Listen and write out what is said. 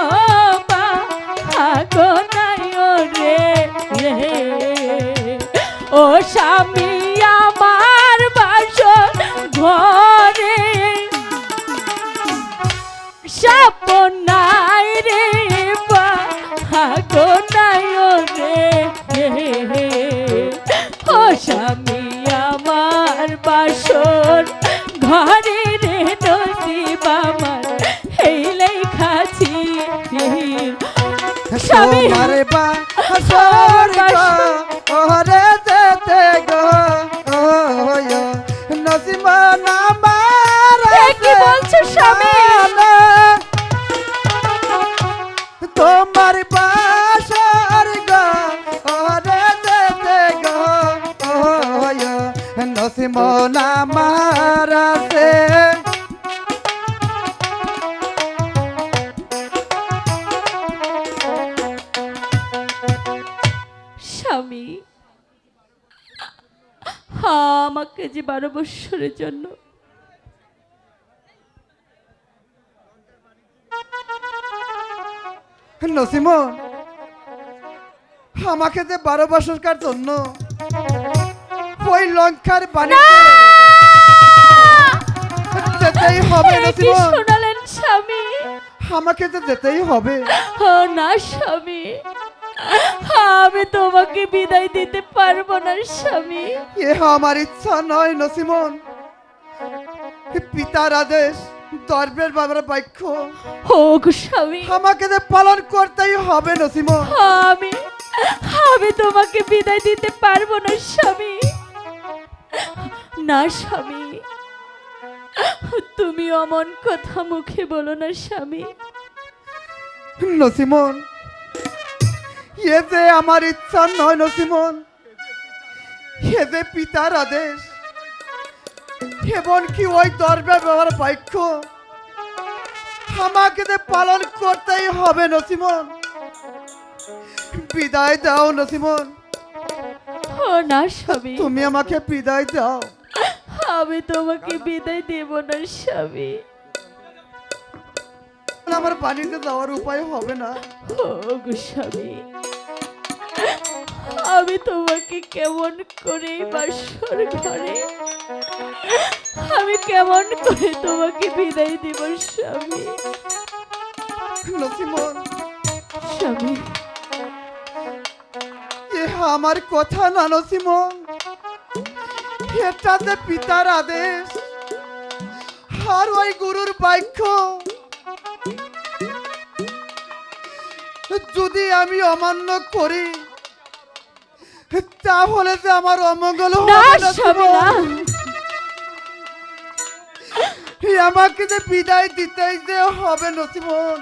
ও বাগনাই ও ও স্বামী আমার বাসর ঘরে। সাপনাই রে বাগনাই ও রে রে। আমার বাসর ঘরে। রে নসিব আমার এই লেখাছি স্বামী তোমার বা গো ওরে যেতে গো নসিমা নামার কি বলছো স্বামী? তোমার বাসর গো ওরে যেতে গো নসিমা নামার আছে। আমাকে যে বারো বৎসরের জন্য। নসিমন আমাকে যে বারো বছরকার জন্য ওই লঙ্কার যেতেই হবে নসিমন। শোনালেন স্বামী? আমাকে তো যেতেই হবে। না স্বামী আমি তোমাকে বিদায় দিতে পারব না স্বামী। এ আমার ইচ্ছা নয় নসিমন। পিতার আদেশ দর্বের বাবার বাক্য। গো স্বামী। আমাকে যে পালন করতেই হবে নসিমন। আমি আমি তোমাকে বিদায় দিতে পারব না স্বামী। না স্বামী। তুমি অমন কথা মুখে বলো না স্বামী। নসিমন এ যে আমার ইচ্ছা নয় নসিমন এ যে পিতার আদেশ এবং কি ওই দরবে ব্যবহার বাক্য? আমাকে যে পালন করতেই হবে নসিমন বিদায় দাও নসিমন। না স্বামী। তুমি আমাকে বিদায় দাও। আমি তোমাকে বিদায় দেব না স্বামী। আমার বাণিজ্যে যাওয়ার উপায় হবে না। ও গো স্বামী। আমি তোমাকে কেমন করে বাসর ঘরে আমি কেমন করে তোমাকে বিদায় দেব স্বামী? নসিমন স্বামী। আমার কথা না নসিমন এটা যে পিতার আদেশ আর ওই গুরুর বাক্য। যদি আমি অমান্য করি তাহলে যে আমার অমঙ্গল আমাকে যে বিদায় দিতেই যে হবে নসিমন।